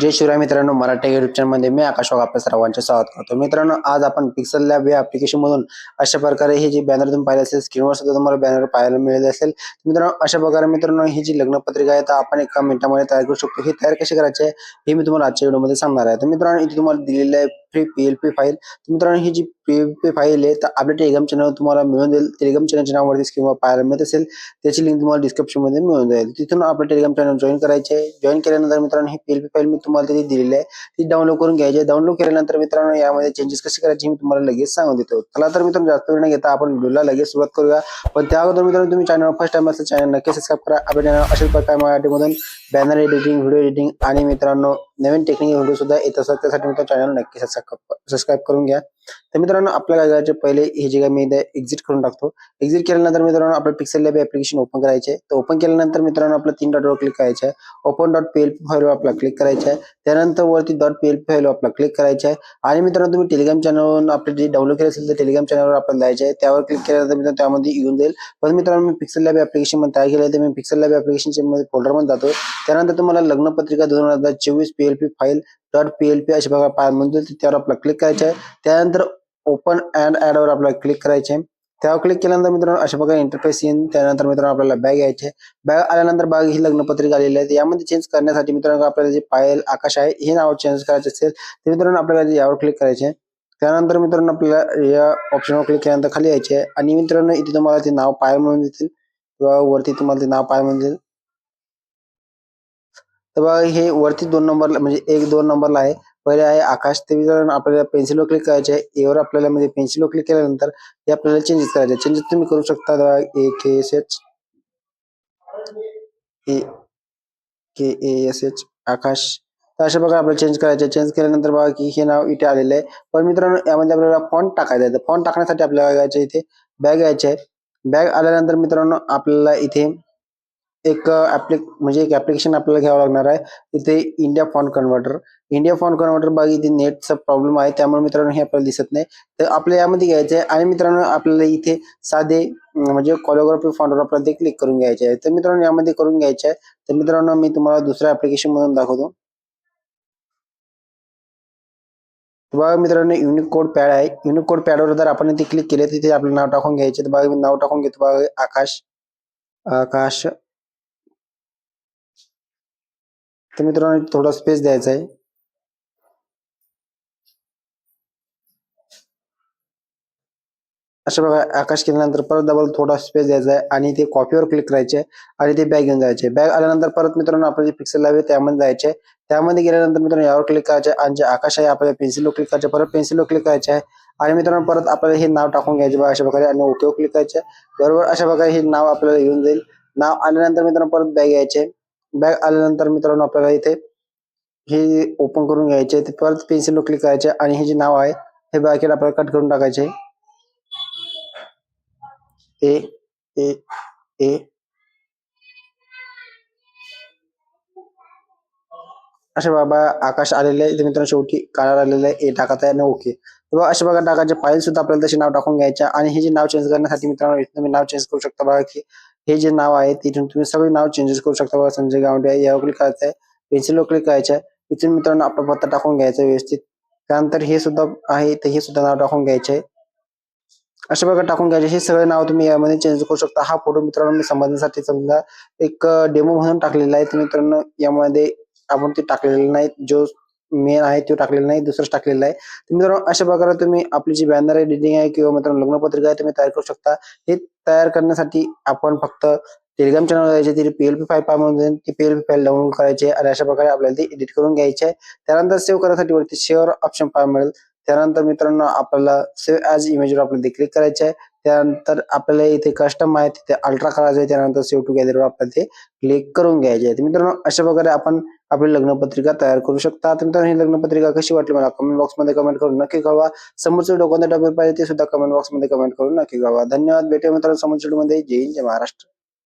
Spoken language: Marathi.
जय शिवराय मित्रांनो मराठी युट्यूब चॅनलमध्ये मी आकाश वाघ आपल्या सर्वांचे स्वागत करतो. मित्रांनो आज आपण पिक्सल लॅब या ऍप्लिकेशन मधून अशा प्रकारे हे जे बॅनर तुम्ही पाहिले असेल स्क्रीनवर सुद्धा तुम्हाला बॅनर पाहायला मिळेल असेल. मित्रांनो अशा प्रकारे मित्रांनो ही जी लग्नपत्रिका आहे तर आपण एका मिनिटामध्ये तयार करू शकतो. ही तयार कशी करायचे आहे हे मी तुम्हाला आजच्या व्हिडिओमध्ये सांगणार आहे. तर मित्रांनो इथे तुम्हाला दिलेलं आहे फ्री पीएलपी फाईल तर मित्रांनो ही जी पीएलपी फाईल आहे तर आपल्या टेलिग्राम चॅनल तुम्हाला मिळून जाईल. टेलिग्राम चॅनलच्या नावावरती स्क्रीनवर पाहायला मिळत असेल. त्याची लिंक तुम्हाला डिस्क्रिप्शनमध्ये मिळून जाईल. तिथून आपलं टेलिग्राम चॅनल जॉईन करायचे आहे. जॉईन केल्यानंतर मित्रांनो ही पीएलपी फाईल मी तुम्हाला तिथे दिलेली आहे. ती डाउनलोड करून घ्यायची आहे. डाउनलोड केल्यानंतर मित्रांनो यामध्ये चेंजेस कसे करायचे मी तुम्हाला लगेच सांगून देतो. चला तर मित्रांनो जास्त वेळ न घेता आपण व्हिडिओला लगेच सुरुवात करूया. पण त्या अगोदर मित्रांनो तुम्ही चॅनल फर्स्ट टाइम असेल चॅनल नक्की सबस्क्राईब करा. आपल्या चॅनल अशाच प्रकारे मराठीमधून बॅनर एडिटिंग व्हिडिओ एडिटिंग आणि मित्रांनो नवीन टेक्निकल व्हिडिओ सुद्धा येत असतात. त्यासाठी मित्रांनो चॅनल नक्की सबस्क्राईब करून घ्या. तर मित्रांनो आपल्याला काय करायचे पहिले हे जे काय मी इथे एक्झिट करून टाकतो. एक्झिट केल्यानंतर मित्रांनो आपलं पिक्सेल लॅब ऍप्लिकेशन ओपन करायचे तर ओपन केल्यानंतर मित्रांनो आपलं तीन डॉटवर क्लिक करायचं आहे. ओपन डॉट पीएलपी फाईलवर आपला क्लिक करायचं आहे. त्यानंतर वरती डॉट पीएलपी फाईलवर आपल्याला क्लिक करायचं आहे. आणि मित्रांनो तुम्ही टेलिग्राम चॅनलवरून आपले जे डाउनलोड केले असेल तर टेलिग्राम चॅनलवर आपल्याला जायचं आहे. त्यावर क्लिक केल्यानंतर मित्रांनो त्यामध्ये येऊन जाईल. पण मित्रांनो मी पिक्सेल लॅब ऍप्लिकेशन तयार केलं तर मी पिक्सेल लॅब ऍप्लिकेशनमध्ये मध्ये जातो. त्यानंतर तुम्हाला लग्नपत्रिका दोन हजार चोवीस पीएलपी फाईल डॉट पीएलपी अशा प्रकारे पाहायला म्हणजे त्यावर आपल्याला क्लिक करायचं आहे. त्यानंतर ओपन अँड ऍड वर आपल्याला क्लिक करायचे आहे. त्यावर क्लिक केल्यानंतर मित्रांनो अशा प्रकारे इंटरफेस येईल त्यानंतर मित्रांनो आपल्याला बॅग यायचे बॅग आल्यानंतर बॅग ही लग्नपत्रिका आलेली आहे. यामध्ये चेंज करण्यासाठी मित्रांनो आपल्याला जे पायल आकाश आहे हे नाव चेंज करायचे असेल तर मित्रांनो आपल्याला यावर क्लिक करायचे त्यानंतर मित्रांनो आपल्याला या ऑप्शनवर क्लिक केल्यानंतर खाली यायचे आणि मित्रांनो इथे तुम्हाला ते नाव पायल म्हणून देतील किंवा वरती तुम्हाला ते नाव पायल म्हणून देईल तर बघा हे वरती दोन नंबरला म्हणजे एक दोन नंबरला आहे. पहिले आहे आकाश ते आपल्याला पेन्सिलवर क्लिक करायचे आहे. एवर आपल्याला म्हणजे पेन्सिलवर क्लिक केल्यानंतर हे आपल्याला चेंजेस करायचे चेंजेस तुम्ही करू शकता. A K S H A K A S H Akash. तर अशा प्रकारे आपल्याला चेंज करायचे चेंज केल्यानंतर बघा की हे नाव इथे आलेलं आहे. पण मित्रांनो यामध्ये आपल्याला फॉन्ट टाकायचा आहे. फॉन्ट टाकण्यासाठी आपल्याला इथे? बॅग यायचे आहे. बॅग आल्यानंतर मित्रांनो आपल्याला इथे एक ॲप्लिक म्हणजे एक ऍप्लिकेशन आपल्याला घ्यावं लागणार आहे. इथे India font converter India font converter बघा इथे नेटचा प्रॉब्लेम आहे. त्यामुळे मित्रांनो हे आपल्याला दिसत नाही. तर आपल्याला यामध्ये घ्यायचं आहे आणि मित्रांनो आपल्याला इथे साधे म्हणजे कोरिओग्राफी फॉन्टवर आपल्याला ते क्लिक करून घ्यायचे आहे. तर मित्रांनो यामध्ये करून घ्यायचे आहे. तर मित्रांनो मी तुम्हाला दुसऱ्या ऍप्लिकेशन मधून दाखवतो. बघा मित्रांनो युनिक कोड पॅड आहे. युनिक कोड पॅडवर जर आपण इथे क्लिक केले तिथे आपलं नाव टाकून घ्यायचे. तर बघा मी नाव टाकून घेतो. बघा आकाश आकाश तर मित्रांनो थोडा स्पेस द्यायचा आहे. अशा प्रकारे आकाश केल्यानंतर परत डबल थोडा स्पेस द्यायचा आहे आणि ते कॉपीवर क्लिक करायचे आणि ते बॅग घेऊन जायचे. बॅग आल्यानंतर परत मित्रांनो आपले जे पिक्सेल लावे त्यामध्ये जायचे. त्यामध्ये गेल्यानंतर मित्रांनो यावर क्लिक करायचे आणि जे आकाश आहे आपल्याला पेन्सिलवर क्लिक करायचे. परत पेन्सिलवर क्लिक करायचे आहे आणि मित्रांनो परत आपल्याला हे नाव टाकून घ्यायचे बघा अशा प्रकारे आणि ओकेवर क्लिक करायचे. बरोबर अशा प्रकारे हे नाव आपल्याला येऊन जाईल. नाव आल्यानंतर मित्रांनो परत बॅग यायचे. बॅग आल्यानंतर मित्रांनो आपल्याला इथे हे ओपन करून घ्यायचे परत पेन्सिलवर क्लिक करायचे आणि हे जे नाव आहे हे बॅकेट आपल्याला कट करून टाकायचे. ए ए ए. अशा बाबा आकाश आलेले आहे. मित्रांनो शेवटी काळा आलेलं आहे. ए टाकत आहे आणि ओके. तेव्हा अशा प्रकारे टाकायचे फाईल सुद्धा आपल्याला तसे नाव टाकून घ्यायचे आणि हे जे नाव चेंज करण्यासाठी मित्रांनो तुम्ही नाव चेंज करू शकता. बघा की हे जे नाव आहे तिथून तुम्ही सगळे नाव चेंजेस करू शकता बघा. संजय गावडे आहे यावर क्लिक करायचं आहे पेन्सिलवर क्लिक करायचं आहे. इथून मित्रांनो आपला पत्ता टाकून घ्यायचा व्यवस्थित. त्यानंतर हे सुद्धा आहे तर हे सुद्धा नाव टाकून घ्यायचे आहे. अशा प्रकारे टाकून घ्यायचे. हे सगळे नाव तुम्ही यामध्ये चेंज करू शकता. हा फोटो मित्रांनो मी समजण्यासाठी समजा एक डेमो म्हणून टाकलेला आहे. मित्रांनो यामध्ये आपण ते टाकलेले नाही. जो मेन आहे तो टाकलेला नाही दुसरंच टाकलेला आहे. तर मित्रांनो अशा प्रकारे तुम्ही आपली जी बॅनर आहे एडिटिंग आहे किंवा मित्रांनो लग्नपत्रिका आहे तुम्ही तयार करू शकता. हे तयार करण्यासाठी आपण फक्त टेलिग्राम चॅनल जायचे तिथे पीएलपी फाईल पाय म्हणून ती पीएलपी फाईल डाउनलोड करायची आणि अशा प्रकारे आपल्याला ती एडिट करून घ्यायची आहे. त्यानंतर सेव्ह करण्यासाठी वरती शेअर ऑप्शन पाहायला मिळेल. त्यानंतर मित्रांनो आपल्याला सेव्ह ॲज इमेजवर आपल्याला क्लिक करायचे आहे. त्यानंतर आपल्याला इथे कस्टम आहे तिथे अल्ट्रा करायचं आहे. त्यानंतर सेव्ह टू गॅदरवर आपल्याला ते क्लिक करून घ्यायचे आहे. मित्रांनो अशा प्रकारे आपण आपली लग्नपत्रिका तयार करू शकता. तर ही लग्नपत्रिका कशी वाटली मला कमेंट बॉक्समध्ये कमेंट करून नक्की कळवा. समोरचे व्हिडिओ कोणत्या टॉपिक पाहिजे ते सुद्धा कमेंट बॉक्समध्ये कमेंट करून नक्की कळवा. धन्यवाद. भेटूया मित्रांनो समोरच्या मध्ये. जय हिंद जय महाराष्ट्र.